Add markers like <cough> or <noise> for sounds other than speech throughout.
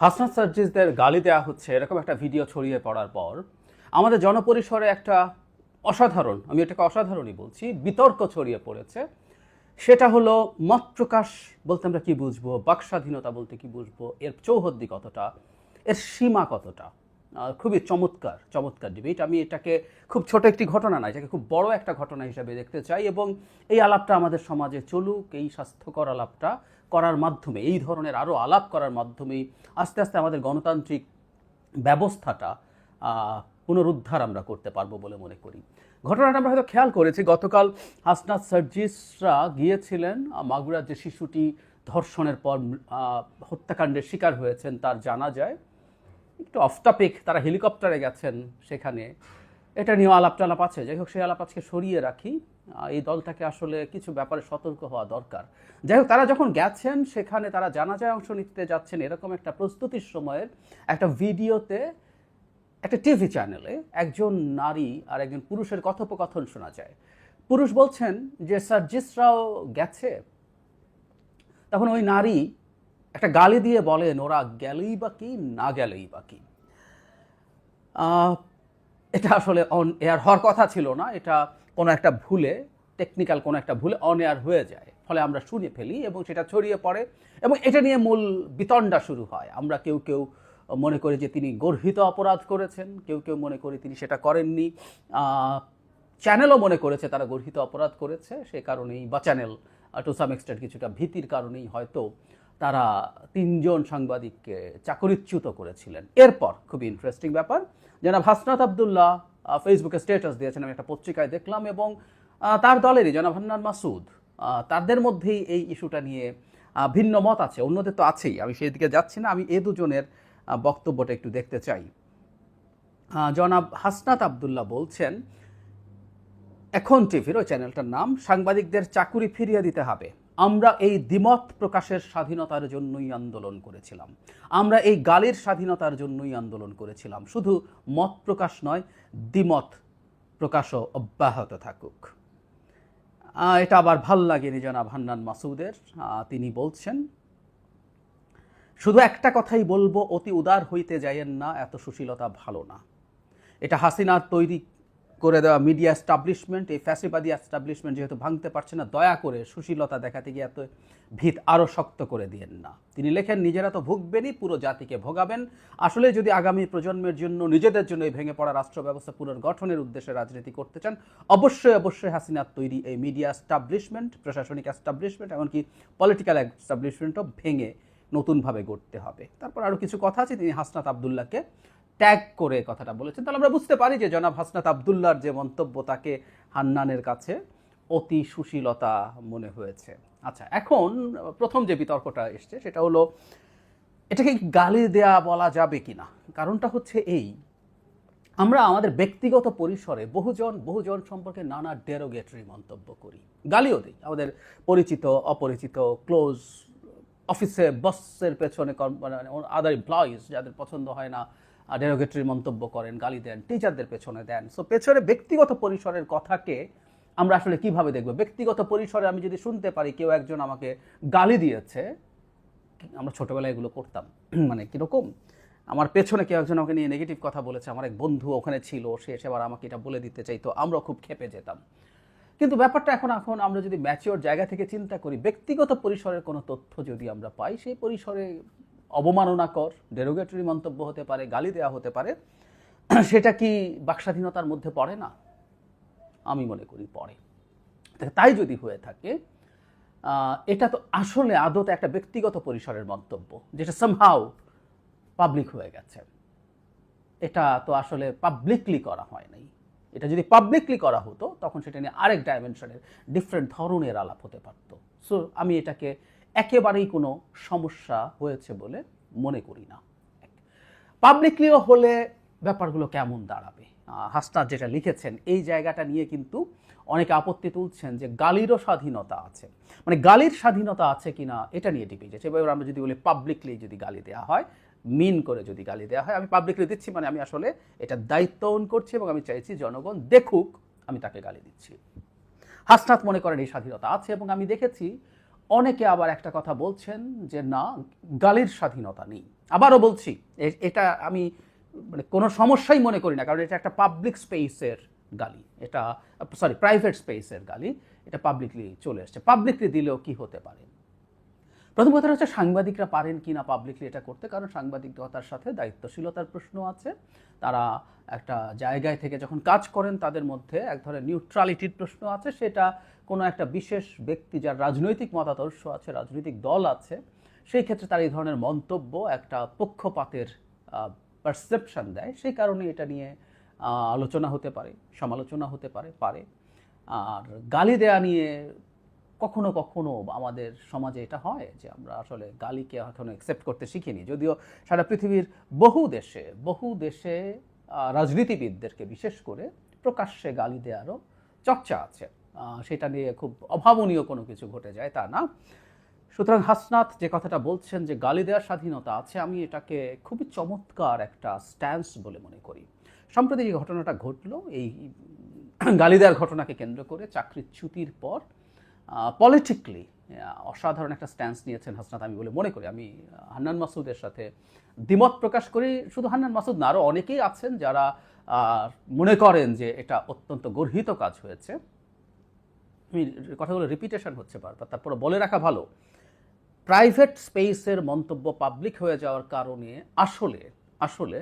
হাসনাত সার্জিসদের গালি দেওয়া হচ্ছে এরকম একটা ভিডিও ছড়িয়ে পড়ার পর আমাদের জনপরিসরে একটা অসাধারণ, আমি এটাকে অসাধারণই বলছি, বিতর্ক ছড়িয়ে পড়েছে। সেটা হলো মত প্রকাশ বলতে আমরা কি বুঝব? বাক স্বাধীনতা বলতে কি বুঝব? এর চৌহদ্দি কতটা? এর সীমা কতটা? খুবই চমৎকার চমৎকার ডিবেট আমি এটাকে খুব ছোট একটি ঘটনা না এটাকে খুব বড় একটা ঘটনা হিসাবে দেখতে চাই এবং এই আলাপটা আমাদের সমাজে চলুক, এই স্বাস্থ্যকর আলাপটা করার মাধ্যমে, এই ধরনের আরও আলাপ করার মাধ্যমেই আস্তে আস্তে আমাদের গণতান্ত্রিক ব্যবস্থাটা পুনরুদ্ধার আমরা করতে পারব বলে মনে করি। ঘটনাটা আমরা হয়তো খেয়াল করেছি, গতকাল হাসনাত সার্জিসরা গিয়েছিলেন মাগুরার যে শিশুটি ধর্ষণের পর হত্যাকাণ্ডের শিকার হয়েছেন তার জানা যায়। একটু অফ টপিক তারা হেলিকপ্টারে গেছেন সেখানে। এটা নিয়েও আলাপ টালাপ আছে। যাই হোক, সেই আলাপ আজকে সরিয়ে রাখি। এই দলটাকে আসলে কিছু ব্যাপারে সতর্ক হওয়া দরকার। যাই হোক, তারা যখন গেছেন, সেখানে তারা জানাজায় অংশ নিতে যাচ্ছেন এরকম একটা প্রস্তুতির সময়ের একটা ভিডিওতে, একটা টিভি চ্যানেলে একজন নারী আর একজন পুরুষের কথোপকথন শোনা যায়। পুরুষ বলছেন যে সার্জিসরাও গেছে? তখন ওই নারী একটা গালি দিয়ে বলেন, ওরা গেলেই বা কি, না গেলেই বা কি? এটা আসলে অন এয়ার হওয়ার কথা ছিল না, এটা কোনো একটা ভুলে টেকনিক্যাল কোনো একটা ভুলে অন এয়ার হয়ে যায়। ফলে আমরা শুনে ফেলি এবং সেটা ছড়িয়ে পড়ে এবং এটা নিয়ে মূল বিতণ্ডা শুরু হয়। আমরা কেউ কেউ মনে করি যে তিনি গর্হিত অপরাধ করেছেন, কেউ কেউ মনে করি তিনি সেটা করেননি। চ্যানেলও মনে করেছে তারা গর্হিত অপরাধ করেছে, সে কারণেই বা চ্যানেল টু সাম এক্সটেন্ট কিছুটা ভীতির কারণেই হয়তো তারা তিনজন সাংবাদিককে চাকরিচ্যুত করেছিলেন। এরপর খুবই ইন্টারেস্টিং ব্যাপার জনাব হাসনাত আবদুল্লাহ ফেসবুকে স্ট্যাটাস দিয়েছেন, আমি একটা পত্রিকায় দেখলাম এবং তার দলেরই জনাব হান্নান মাসুদ তাদের মধ্যেই এই ইস্যুটা নিয়ে ভিন্ন মত আছে, অন্যদের তো আছেই, আমি সেই দিকে যাচ্ছি না, আমি এ দুজনের বক্তব্যটা একটু দেখতে চাই। জনাব হাসনাত আবদুল্লাহ বলছেন, এখন টিভির ওই চ্যানেলটার নাম, সাংবাদিকদের চাকুরি ফিরিয়ে দিতে হবে। আমরা এই দ্বিমত প্রকাশের স্বাধীনতার জন্যই আন্দোলন করেছিলাম। আমরা এই গালির স্বাধীনতার জন্যই আন্দোলন করেছিলাম। শুধু মত প্রকাশ নয়, দ্বিমত প্রকাশও অব্যাহত থাকুক। এটা আবার ভালো লাগেনি জনাব হান্নান মাসুদের। তিনি বলছেন, শুধু একটা কথাই বলব, অতি উদার হইতে যাইয়েন না, এত সুশীলতা ভালো না। এটা হাসিনার তৈরি করে দেওয়া মিডিয়া এস্টাবলিশমেন্ট এই ফ্যাসিবাদী এস্টাবলিশমেন্ট যেহেতু ভাঙতে পারছে না, দয়া করে সুশীলতা দেখাতে গিয়ে এত ভিত আরও শক্ত করে দিয়েন না। তিনি লেখেন, নিজেরা তো ভুগবেনই, পুরো জাতিকে ভোগাবেন। আসলে যদি আগামী প্রজন্মের জন্য, নিজেদের জন্য এই ভেঙে পড়া রাষ্ট্র ব্যবস্থা পুনর্গঠনের উদ্দেশ্যে রাজনীতি করতে চান, অবশ্যই অবশ্যই হাসিনার তৈরি এই মিডিয়া এস্টাবলিশমেন্ট প্রশাসনিক এস্টাবলিশমেন্ট এমনকি পলিটিক্যাল এস্টাবলিশমেন্টও ভেঙে নতুনভাবে গড়তে হবে। তারপর আরও কিছু কথা আছে, তিনি হাসনাত আবদুল্লাহকে ট্যাগ করে কথাটা বলেছেন। তাহলে আমরা বুঝতে পারি যে জনাব হাসনাত আবদুল্লার যে মন্তব্য, তাকে হান্নানের কাছে অতি সুশীলতা মনে হয়েছে। আচ্ছা এখন প্রথম যে বিতর্কটা এসছে, সেটা হলো, এটাকে গালি দেয়া বলা যাবে কিনা? কারণটা হচ্ছে এই, আমরা আমাদের ব্যক্তিগত পরিসরে বহুজন বহুজন সম্পর্কে নানা ডেরোগেটরি মন্তব্য করি। গালিও দিই। আমাদের পরিচিত, অপরিচিত ক্লোজ অফিসে বসের পেছনে মানে আদার এমপ্লয়িজ যাদের পছন্দ হয় না ডেরোগেটরি মন্তব্য করেন, গালি দেন টিচারদের পেছনে দেন। সো পেছনে ব্যক্তিগত পরিসরের কথাকে আমরা আসলে কীভাবে দেখব? ব্যক্তিগত পরিসরে আমি যদি শুনতে পারি, কেউ একজন আমাকে গালি দিয়েছে, আমরা ছোটোবেলায় এগুলো করতাম। <clears throat> মানে কীরকম? আমার পেছনে কেউ একজন আমাকে নিয়ে নেগেটিভ কথা বলেছে, আমার এক বন্ধু ওখানে ছিল, সে এসে আবার আমাকে এটা বলে দিতে চাইতো আমরা খুব খেপে যেতাম। কিন্তু ব্যাপারটা এখন এখন আমরা যদি ম্যাচিওর জায়গা থেকে চিন্তা করি, ব্যক্তিগত পরিসরের কোনো তথ্য যদি আমরা পাই, সেই পরিসরে অবমাননাকর ডেরোগেটরি মন্তব্য হতে পারে, গালি দেওয়া হতে পারে, সেটা কি বাকস্বাধীনতার মধ্যে পড়ে না? আমি মনে করি পড়ে। তাই যদি হয়ে থাকে এটা তো আসলে আদতে একটা ব্যক্তিগত পরিসরের মন্তব্য, যেটা সামহাও পাবলিক হয়ে গেছে। এটা তো আসলে পাবলিকলি করা হয় নাই। এটা যদি পাবলিকলি করা হতো, তখন সেটা নিয়ে আরেক ডাইমেনশনের ডিফারেন্ট ধরনের আলাপ হতে পারতো। সো আমি এটাকে একেবারেই কোনো সমস্যা হয়েছে বলে মনে করি না। পাবলিকলিও হলে ব্যাপারগুলো কেমন দাঁড়াবে? আহ, হাসনাত যেটা লিখেছেন এই জায়গাটা নিয়ে কিন্তু অনেকে আপত্তি তুলছেন যে গালিরও স্বাধীনতা আছে। মানে গালির স্বাধীনতা আছে কিনা এটা নিয়ে ডিবেট আছে এবার আমরা যদি বলি পাবলিকলি যদি গালি দেওয়া হয় মিন করে যদি গালি দেওয়া হয় আমি পাবলিকলি দিচ্ছি মানে আমি আসলে এটা দায়িত্ব ওন করছি এবং আমি চাইছি জনগণ দেখুক আমি তাকে গালি দিচ্ছি। হাসনাত মনে করেন এই স্বাধীনতা আছে এবং আমি দেখেছি অনেকে আবার একটা কথা বলছেন যে, না, গালির স্বাধীনতা নেই। আবারও বলছি এটা আমি মানে কোনো সমস্যাই মনে করি না, কারণ এটা একটা পাবলিক স্পেসের গালি। এটা সরি প্রাইভেট স্পেসের গালি। এটা পাবলিকলি চলে এসছে। পাবলিকলি দিলেও কি হতে পারে? প্রথম কথা হচ্ছে সাংবাদিকরা পারেন কি না পাবলিকলি এটা করতে, কারণ সাংবাদিকতার সাথে দায়িত্বশীলতার প্রশ্ন আছে। তারা একটা জায়গায় থেকে যখন কাজ করেন, তাদের মধ্যে এক ধরনের নিউট্রালিটির প্রশ্ন আছে। সেটা কোনো একটা বিশেষ ব্যক্তি যার রাজনৈতিক মতাদর্শ আছে, রাজনৈতিক দল আছে, সেই ক্ষেত্রে তার এই ধরনের মন্তব্য একটা পক্ষপাতের পারসেপশন দেয়। সেই কারণে এটা নিয়ে আলোচনা হতে পারে, সমালোচনা হতে পারে পারে। আর গালি দেয়া নিয়ে কখনো কখনো আমাদের সমাজে এটা হয় যে আমরা আসলে গালিকে এখনও অ্যাকসেপ্ট করতে শিখিনি। যদিও সারা পৃথিবীর বহু দেশে বহু দেশে রাজনীতিবিদদেরকে বিশেষ করে প্রকাশ্যে গালি দেওয়ারও চর্চা আছে। সেটা নিয়ে খুব অভাবনীয় কোনো কিছু ঘটে যায় তা না। সুতরাং হাসনাত যে কথাটা বলছেন যে গালি দেওয়ার স্বাধীনতা আছে, আমি এটাকে খুবই চমৎকার একটা স্ট্যান্স বলে মনে করি। সম্প্রতি যে ঘটনাটা ঘটলো, এই গালি দেওয়ার ঘটনাকে কেন্দ্র করে চাকরির চ্যুতির পর পলিটিকলি অসাধারণ একটা স্ট্যান্স নিয়েছেন হাসনাত আমি বলে মনে করি। আমি হান্নান মাসুদের সাথে দ্বিমত প্রকাশ করি। শুধু হান্নান মাসুদ না আরও অনেকেই আছেন যারা মনে করেন যে এটা অত্যন্ত গর্হিত কাজ হয়েছে। আমি কথাগুলো রিপিটেশন হচ্ছে বারবার তারপরে বলে রাখা ভালো। প্রাইভেট স্পেসের মন্তব্য পাবলিক হয়ে যাওয়ার কারণে আসলে আসলে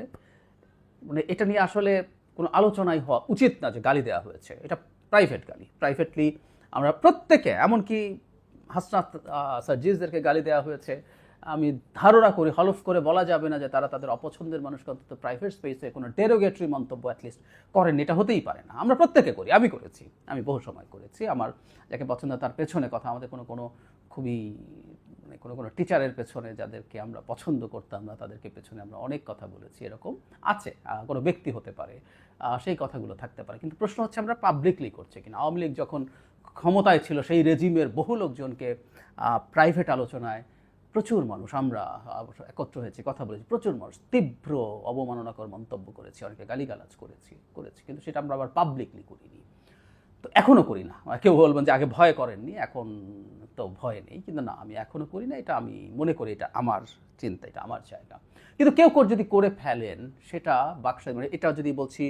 মানে এটা নিয়ে আসলে কোনো আলোচনাই হওয়া উচিত না যে গালি দেওয়া হয়েছে। এটা প্রাইভেট গালি। প্রাইভেটলি আমরা প্রত্যেকে, এমনকি হাসনাত সার্জিসদেরকে গালি দেওয়া হয়েছে, আমি ধারণা করি, হলফ করে বলা যাবে না যে তারা তাদের অপছন্দের মানুষকে অন্তত প্রাইভেট স্পেসে কোনো ডেরোগেটরি মন্তব্য অ্যাটলিস্ট করেন এটা হতেই পারে না। আমরা প্রত্যেকে করি, আমি করেছি, আমি বহু সময় করেছি, আমার যাকে পছন্দ তার পেছনে কথা, আমাদের কোনো কোনো খুবই মানে কোনো কোনো টিচারের পেছনে যাদেরকে আমরা পছন্দ করতাম না, তাদেরকে পেছনে আমরা অনেক কথা বলেছি, এরকম আছে কোনো ব্যক্তি হতে পারে সেই কথাগুলো থাকতে পারে। কিন্তু প্রশ্ন হচ্ছে, আমরা পাবলিকলি করছি কিনা? আওয়ামী লীগ যখন ক্ষমতায় ছিল সেই রেজিমের বহু লোকজনকে প্রাইভেট আলোচনায় প্রচুর মানুষ, আমরা একত্র হয়েছি, কথা বলেছি, প্রচুর মানুষ, তীব্র অবমাননাকর মন্তব্য করেছি, অনেকে গালিগালাজ করেছি করেছি, কিন্তু সেটা আমরা আবার পাবলিকলি করিনি। তো এখনও করি না। কেউ বলবেন যে আগে ভয় করেননি, এখন তো ভয় নেই, কিন্তু না, আমি এখনও করি না, এটা আমি মনে করি, এটা আমার চিন্তা, এটা আমার জায়গা। কিন্তু কেউ যদি করে ফেলেন, সেটা বাক্সা মানে এটা যদি বলছি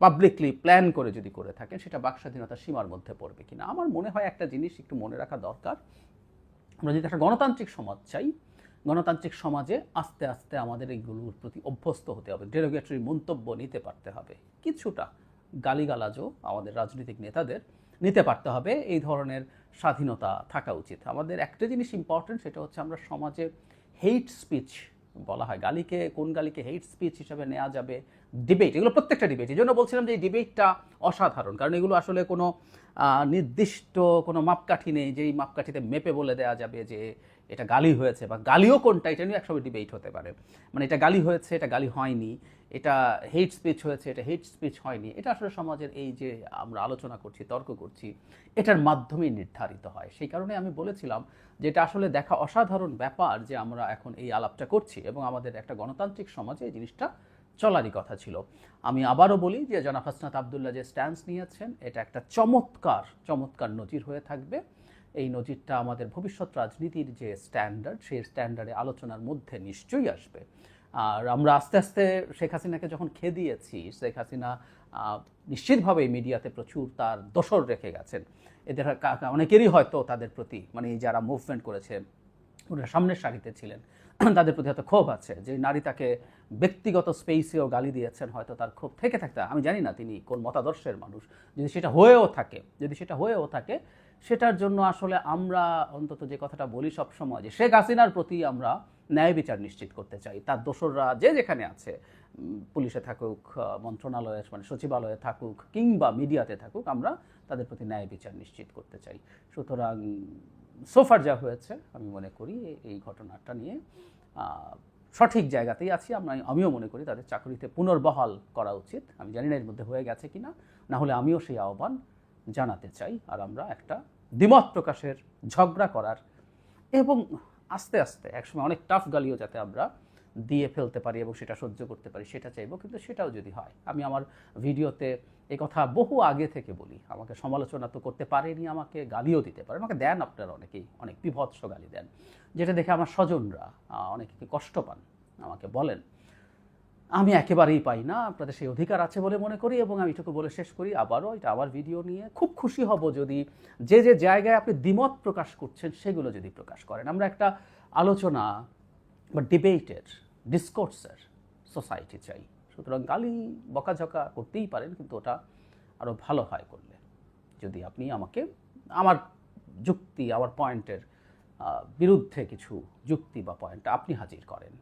পাবলিকলি প্ল্যান করে যদি করে থাকেন, সেটা বাকস্বাধীনতার সীমার মধ্যে পড়বে কিনা। আমার মনে হয় একটা জিনিস একটু মনে রাখা দরকার। আমরা যদি একটা গণতান্ত্রিক সমাজ চাই, গণতান্ত্রিক সমাজে আস্তে আস্তে আমাদের এইগুলোর প্রতি অভ্যস্ত হতে হবে ডেরোগেটরি মন্তব্য নিতে পারতে হবে। কিছুটা গালিগালাজও আমাদের রাজনৈতিক নেতাদের নিতে পারতে হবে, এই ধরনের স্বাধীনতা থাকা উচিত। আমাদের একটা জিনিস ইম্পর্টেন্ট সেটা হচ্ছে আমরা সমাজে হেইট স্পিচ বলা হয় গালিকে, কোন গালিকে হেইট স্পিচ হিসাবে নেওয়া যাবে? ডিবেট এগুলো প্রত্যেকটা ডিবেট এই জন্য বলছিলাম যে এই ডিবেটটা অসাধারণ, কারণ এগুলো আসলে কোনো নির্দিষ্ট কোনো মাপকাঠি নেই, যেই মাপকাঠিতে মেপে বলে দেওয়া যাবে যে এটা গালি হয়েছে বা গালিও কোনটা, এটা নিয়ে একসময় ডিবেট হতে পারে। মানে এটা গালি হয়েছে, এটা গালি হয়নি, এটা হেট স্পিচ হয়েছে, এটা হেট স্পিচ হয়নি, এটা আসলে সমাজের এই যে আমরা আলোচনা করছি, তর্ক করছি, এটার মাধ্যমেই নির্ধারিত হয়। সেই কারণে আমি বলেছিলাম যে এটা আসলে দেখা অসাধারণ ব্যাপার যে আমরা এখন এই আলাপটা করছি এবং আমাদের একটা গণতান্ত্রিক সমাজে এই জিনিসটা চলারই কথা ছিল। আমি আবারও বলি যে জনাব হাসনাত আবদুল্লাহ যে স্ট্যান্স নিয়েছেন, এটা একটা চমৎকার চমৎকার নজির হয়ে থাকবে। এই নজিরটা আমাদের ভবিষ্যৎ রাজনীতির যে স্ট্যান্ডার্ড সেই স্ট্যান্ডার্ডে আলোচনার মধ্যে নিশ্চয়ই আসবে। আর আমরা আস্তে আস্তে শেখ হাসিনাকে যখন খেয়ে দিয়েছি শেখ হাসিনা নিশ্চিতভাবে মিডিয়াতে প্রচুর তার দোসর রেখে গেছেন। এদের অনেকেরই হয়তো তাদের প্রতি মানে যারা মুভমেন্ট করেছে, ওরা সামনের সারিতে ছিলেন। তাদের প্রতি হয়তো ক্ষোভ আছে যে নারী তাকে ব্যক্তিগত স্পেসেও গালি দিয়েছেন, হয়তো তার ক্ষোভ থেকে থাকতে আমি জানি না তিনি কোন মতাদর্শের মানুষ। যদি সেটা হয়েও থাকে, যদি সেটা হয়েও থাকে, সেটার জন্য আসলে আমরা অন্তত যে কথাটা বলি সব সময় যে শেখ হাসিনার প্রতি আমরা ন্যায় বিচার নিশ্চিত করতে চাই। তার দোসররা যে যেখানে আছে পুলিশে থাকুক মন্ত্রণালয়ে মানে সচিবালয়ে থাকুক, কিংবা মিডিয়াতে থাকুক, আমরা তাদের প্রতি ন্যায় বিচার নিশ্চিত করতে চাই। সুতরাং সোফার যা হয়েছে, আমি মনে করি এই ঘটনাটা নিয়ে সঠিক জায়গাতেই আছি। আমরা, আমিও মনে করি তাদের চাকরিতে পুনর্বহাল করা উচিত। আমি জানি না এর মধ্যে হয়ে গেছে কিনা। না হলে আমিও সেই আহ্বান জানাতে চাই আর আমরা একটা দ্বিমত প্রকাশের ঝগড়া করার এবং আস্তে আস্তে, একসময় অনেক টাফ গালিও যাতে আমরা দিয়ে ফেলতে পারি এবং সেটা সহ্য করতে পারি, সেটা চাইব। কিন্তু সেটাও যদি হয়, আমি আমার ভিডিওতে এই কথা বহু আগে থেকে বলি। আমাকে সমালোচনা তো করতে পারেনি, আমাকে গালিও দিতে পারে, আমাকে দেন আপনারা অনেকেই, অনেক বিভৎস গালি দেন। যেটা দেখে আমার স্বজনরা অনেকে কষ্ট পান, আমাকে বলেন, আমি একেবারেই পাই না, আপনাদের সেই অধিকার আছে বলে মনে করি এবং আমি এটুকু বলে শেষ করি, আবারও এটা আবার ভিডিও নিয়ে খুব খুশি হব যদি যে যে জায়গায় আপনি দ্বিমত প্রকাশ করছেন, সেগুলো যদি প্রকাশ করেন। আমরা একটা আলোচনা বা ডিবেটের ডিসকোর্সের সোসাইটি চাই। সুতরাং গালি বকাঝকা করতেই পারেন, কিন্তু ওটা আরও ভালো হয় করলে। যদি আপনি আমাকে, আমার যুক্তি, আমার পয়েন্টের বিরুদ্ধে কিছু যুক্তি বা পয়েন্ট আপনি হাজির করেন।